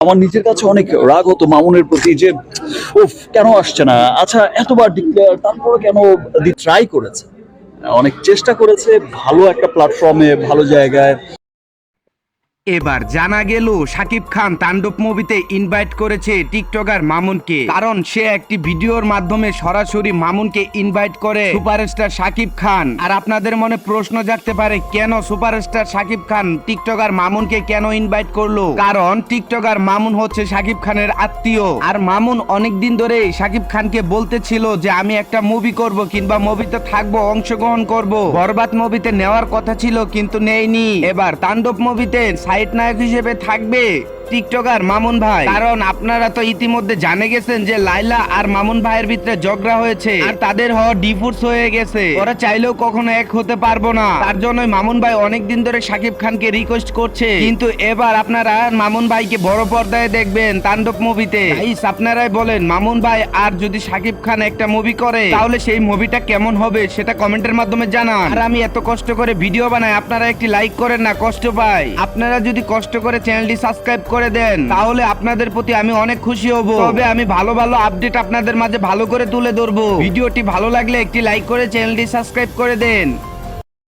আমার নিজের কাছে অনেক রাগ হতো মামুনের প্রতি যে, উফ, কেন আসছে না? আচ্ছা এতবার ডিক্লেয়ার তারপরে কেন ট্রাই করেছে? অনেক চেষ্টা করেছে, ভালো একটা প্ল্যাটফর্মে ভালো জায়গায়। এবার জানা গেল সাকিব খান তাণ্ডব মুভিতে ইনভাইট করেছে টিকটকার মামুনকে। কারণ সে একটি ভিডিওর মাধ্যমে সরাসরি মামুনকে ইনভাইট করে সুপারস্টার সাকিব খান। আর আপনাদের মনে প্রশ্ন জাগতে পারে, কেন সুপারস্টার সাকিব খান টিকটকার মামুনকে কেন ইনভাইট করল? কারণ টিকটকার মামুন হচ্ছে সাকিব খানের আত্মীয়। আর মামুন অনেক দিন ধরে সাকিব খানকে বলতেছিল যে, আমি একটা মুভি করব কিংবা মুভিতে থাকব, অংশগ্রহণ করব। বরবাদ মুভিতে নেওয়ার কথা ছিল, কিন্তু নেইনি এবার তাণ্ডব মুভিতে নায়ক হিসেবে থাকবে। টিকটকার মামুন ভাই। কারণ আপনারা তো ইতিমধ্যে জানে গেছেন যে লাইলা আর মামুন ভাইয়ের ভিতরে ঝগড়া হয়েছে। আর তাদের হওয়া ডিভোর্স হয়ে গেছে। ওরা চাইলেও কখনো এক হতে পারব না। তার জন্যই মামুন ভাই অনেকদিন ধরে সাকিব খানকে রিকোয়েস্ট করছে। কিন্তু এবার আপনারা মামুন ভাইকে বড় পর্দায় দেখবেন তাণ্ডব মুভিতে। আপনারাই বলেন, মামুন ভাই আর যদি সাকিব খান একটা মুভি করে, তাহলে সেই মুভিটা কেমন হবে সেটা কমেন্টের মাধ্যমে জানান। আর আমি এত কষ্ট করে ভিডিও বানাই, আপনারা একটি লাইক করেন না, কষ্ট পাই। আপনারা যদি কষ্ট করে চ্যানেলটি সাবস্ক্রাইব করে দেন। তাহলে আপনাদের প্রতি আমি অনেক খুশি হব। তবে আমি ভালো ভালো আপডেট আপনাদের মাঝে ভালো করে তুলে ধরবো। ভিডিওটি ভালো লাগলে একটি লাইক করে চ্যানেলটি সাবস্ক্রাইব করে দেন।